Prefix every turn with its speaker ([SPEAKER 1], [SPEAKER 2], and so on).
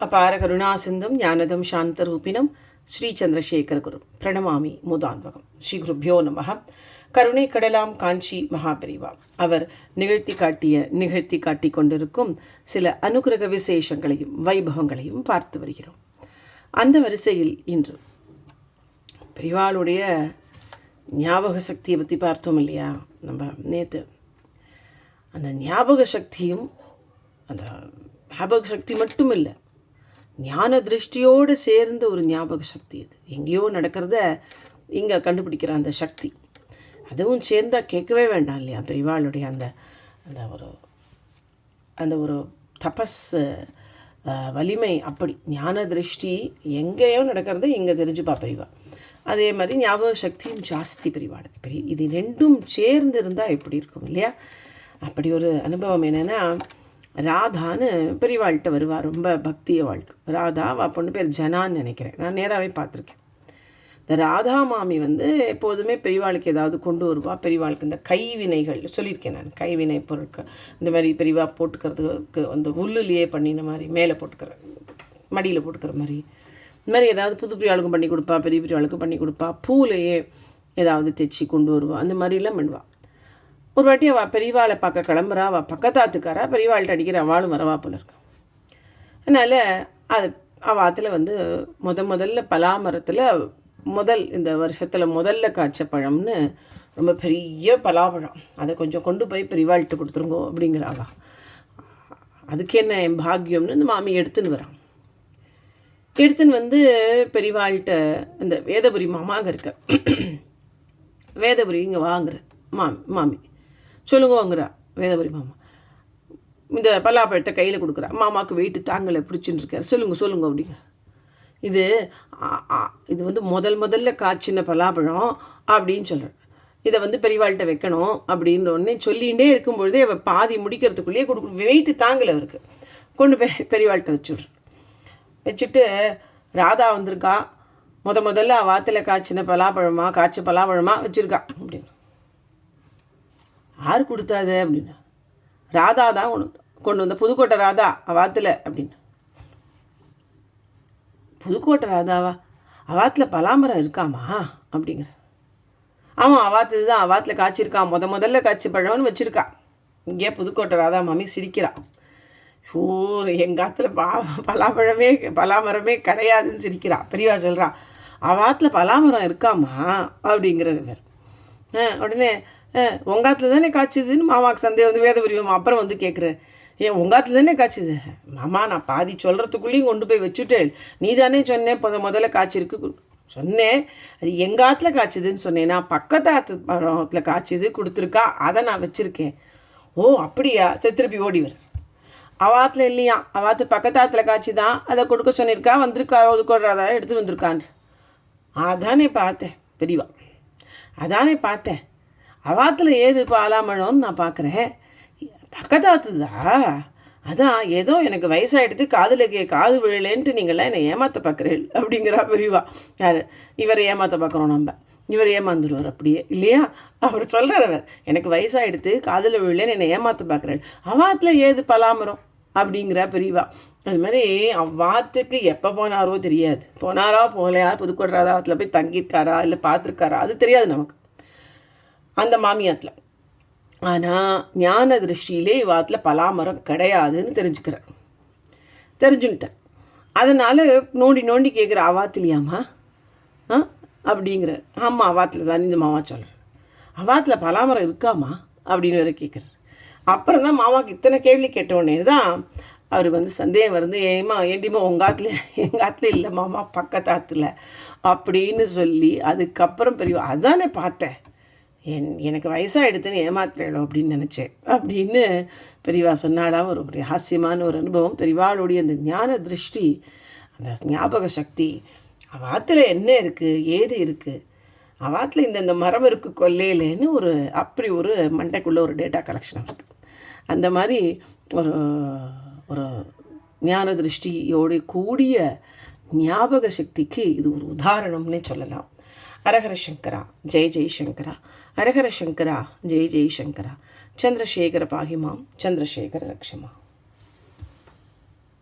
[SPEAKER 1] அபார கருணாசிந்தும் ஞானதம் சாந்தரூபிணம் ஸ்ரீ சந்திரசேகரகுரு பிரணமாமி மூதான்வகம். ஸ்ரீ குருபியோ நமக கருணை கடலாம் காஞ்சி மகாபிரிவா. அவர் நிகழ்த்தி காட்டிய நிகழ்த்தி காட்டி கொண்டிருக்கும் சில அனுகிரக விசேஷங்களையும் வைபவங்களையும் பார்த்து வருகிறோம். அந்த வரிசையில் இன்று பெரிவாளுடைய ஞாபக சக்தியை பற்றி பார்த்தோம் இல்லையா? நம்ம நேற்று அந்த ஞாபக சக்தியும் அந்த ஞாபக சக்தி மட்டும் இல்லை ஞான திருஷ்டியோடு சேர்ந்த ஒரு ஞாபக சக்தி அது. எங்கேயோ நடக்கிறத இங்கே கண்டுபிடிக்கிற அந்த சக்தி. அதுவும் சேர்ந்தால் கேட்கவே வேண்டாம் இல்லையா? பெரியவாளுடைய அந்த அந்த ஒரு அந்த ஒரு தபஸ் வலிமை அப்படி. ஞான திருஷ்டி எங்கேயோ நடக்கிறத இங்கே தெரிஞ்சுப்பா பெரியவா அதே மாதிரி ஞாபக சக்தியும் ஜாஸ்தி பெரியவாளுக்கு பெரிய இது ரெண்டும் சேர்ந்து இருந்தால் எப்படி இருக்கும் இல்லையா? அப்படி ஒரு அனுபவம் என்னென்னா ராதான்னு பெரியவாள்கிட்ட வருவா ரொம்ப பக்திய வாழ்க்கை. ராதா அவள் பொண்ணு பேர் ஜனான்னு நினைக்கிறேன். நான் நேராகவே பார்த்துருக்கேன். இந்த ராதா மாமி வந்து எப்போதுமே பெரியவாளுக்கு ஏதாவது கொண்டு வருவா பெரியவாளுக்கு இந்த கைவினைகள் சொல்லியிருக்கேன் நான். கைவினை பொருட்கள் இந்த மாதிரி பெரியவா போட்டுக்கிறதுக்கு அந்த உள்ளுலேயே பண்ணின மாதிரி மேலே போட்டுக்கிற மடியில் போட்டுக்கிற மாதிரி. இந்த மாதிரி ஏதாவது புது பெரியவாளுக்கும் பண்ணி கொடுப்பா பெரிய பெரியவாளுக்கும் பண்ணி கொடுப்பா பூலையே ஏதாவது தைச்சி கொண்டு வருவா அந்த மாதிரிலாம் பண்ணுவாள் ஒரு வாட்டி அவள் பெரியவாளை பார்க்க கிளம்புறா அவள் பக்கத்தாத்துக்காரா பெரியவாள்கிட்ட அடிக்கிற அவளும் வரவா போல இருக்கு. அதனால் அது அவள் ஆற்றுல வந்து முத முதல்ல பலாமரத்தில் முதல் இந்த வருஷத்தில் முதல்ல காய்ச்ச பழம்னு ரொம்ப பெரிய பலாப்பழம். அதை கொஞ்சம் கொண்டு போய் பெரியவாள்கிட்ட கொடுத்துருங்கோ அப்படிங்கிறாவா. அதுக்கு என்ன என் பாக்கியம்னு இந்த மாமி எடுத்துன்னு வரான். எடுத்துன்னு வந்து பெரியவாள்கிட்ட இந்த வேதபுரி மாமாங்க இருக்க. வேதபுரி இங்கே வாங்குற மாமி மாமி. சொல்லுங்கோங்கிறா வேதபுரி மாமா. இந்த பலாப்பழத்தை கையில் கொடுக்குறா. மாமாவுக்கு வெயிட்டு தாங்கலை பிடிச்சின்னு இருக்காரு சொல்லுங்க சொல்லுங்க அப்படிங்க. இது இது வந்து முதல் முதல்ல காய்ச்சின பலாப்பழம் அப்படின்னு சொல்கிறேன் இதை வந்து பெரியவாள்கிட்ட வைக்கணும் அப்படின்ற உடனே சொல்லிகிட்டே இருக்கும்பொழுதே அவள் பாதி முடிக்கிறதுக்குள்ளேயே கொடுக்க வெயிட்டு தாங்கலை அவருக்கு. கொண்டு போய் பெரியவாள்கிட்ட வச்சுட்றேன் வச்சுட்டு ராதா வந்திருக்கா. முத முதல்ல வாத்தில் காய்ச்சின பலாப்பழமா காய்ச்ச பலாப்பழமா வச்சுருக்கா. அப்படின்னு யார் கொடுத்தாது அப்படின்னு? ராதா தான் கொண்டு கொண்டு வந்த புதுக்கோட்டை ராதா அவாத்தில் அப்படின்னு. புதுக்கோட்டை ராதாவா? அவாத்தில் பலாமரம் இருக்காமா? அப்படிங்கிற ஆமாம் அவாத்து தான் அவாத்தில் காய்ச்சிருக்கான் முத முதல்ல காய்ச்சி பழம்னு வச்சுருக்கா. இங்கே புதுக்கோட்டை ராதா மாமி சிரிக்கிறான் ஷூ எங்கள் ஆற்றுல பா பலாப்பழமே பலாமரமே கிடையாதுன்னு சிரிக்கிறா. பெரியவா சொல்கிறா அவாத்தில் பலாமரம் இருக்காமா? அப்படிங்கிறவர். ஆ உடனே உங்காத்துல தானே காய்ச்சிதுன்னு மாமாவுக்கு சந்தேகம் வந்து வேத புரியும் அப்புறம் வந்து கேட்குறேன் ஏன் உங்காத்துல தானே காய்ச்சிது? மாமா நான் பாதி சொல்கிறதுக்குள்ளேயும் கொண்டு போய் வச்சுட்டேன். நீ தானே சொன்னேன் முத முதல்ல காய்ச்சிருக்கு. சொன்னேன் அது எங்கள் ஆற்றுல காய்ச்சிதுன்னு சொன்னேன். நான் பக்கத்து ஆற்று மரத்தில் காய்ச்சுது கொடுத்துருக்கா அதை நான் வச்சுருக்கேன். ஓ அப்படியா? சரி திருப்பி ஓடி வர. அவாத்தில் இல்லையா? அவாத்து பக்கத்தாத்துல காய்ச்சி தான் அதை கொடுக்க சொல்லியிருக்கா வந்திருக்கா? ஒதுக்கோடுறாதா எடுத்துகிட்டு வந்திருக்கான்னு. அதானே பார்த்தேன் பெரியவா. அதானே பார்த்தேன். அவாத்தில் ஏது பாலாமழம்னு நான் பார்க்குறேன் பக்கத்தாத்துதா அதான் ஏதோ எனக்கு வயசாகிடுது காதில் கே காது விழலேன்ட்டு நீங்களாம் என்னை ஏமாற்ற பார்க்குறேன் அப்படிங்கிறா பெரியவா. யார்? இவரை ஏமாற்ற பார்க்குறோம் நம்ம. இவர் ஏமாந்துருவார் அப்படியே. இல்லையா? அவர் சொல்கிறார் அவர் எனக்கு வயசாகிடுது காதில் விழலேன்னு என்னை ஏமாற்ற பார்க்குறேன் அவாத்தில் ஏது பலாமரம் அப்படிங்கிறா பெரியவா. அது மாதிரி அவ்வாத்துக்கு எப்போ போனாரோ தெரியாது. போனாரா போகலையா? புதுக்கோட்ராதாவத்தில் போய் தங்கியிருக்காரா? இல்லை பார்த்துருக்காரா அது தெரியாது நமக்கு. அந்த மாமியாத்தில் ஆனால் ஞான திருஷ்டியிலே இவாத்தில் பலாமரம் கிடையாதுன்னு தெரிஞ்சுக்கிறார் தெரிஞ்சுன்ட்டேன். அதனால் நோண்டி நோண்டி கேட்குற அவாத்திலியாம்மா ஆ? அப்படிங்கிற ஆமாம் அவாத்தில் தான் இந்த மாமா சொல்கிறேன் அவாத்தில் பலாமரம் இருக்காமா அப்படின்னு வேற கேட்குறாரு அப்புறம் தான் மாமாவுக்கு இத்தனை கேள்வி கேட்ட உடனே தான் அவருக்கு வந்து சந்தேகம் வருது. ஏமா ஏண்டிமா உங்கள் ஆற்றுல எங்கள் ஆற்றுல இல்லை மாமா பக்கத்து ஆற்றுல அப்படின்னு சொல்லி அதுக்கப்புறம் பெரிய அதானே பார்த்தேன். என் எனக்கு வயசாகிடுதுன்னு ஏமாத்துறேளோ அப்படின்னு நினச்சேன். அப்படின்னு பெரியவா சொன்னாடா ஒரு பெரிய ஹாஸ்யமான ஒரு அனுபவம். பெரியவாளுடைய அந்த ஞான திருஷ்டி அந்த ஞாபக சக்தி அவாத்தில் என்ன இருக்குது ஏது இருக்குது அவாத்தில் இந்தந்த மரம் இருக்குது கொல்லையிலேன்னு ஒரு அப்படி ஒரு மண்டைக்குள்ளே ஒரு டேட்டா கலெக்ஷன் இருக்குது அந்த மாதிரி ஒரு ஒரு ஞான திருஷ்டியோடு கூடிய ஞாபக சக்திக்கு இது ஒரு உதாரணம்னே சொல்லலாம். ஹரஹர சங்கரா ஜெய் ஜெய் சங்கரா ஹரஹர சங்கரா ஜெய் ஜெய் சங்கரா சந்திரசேகர பாகிமாம் சந்திரசேகர ரக்ஷமா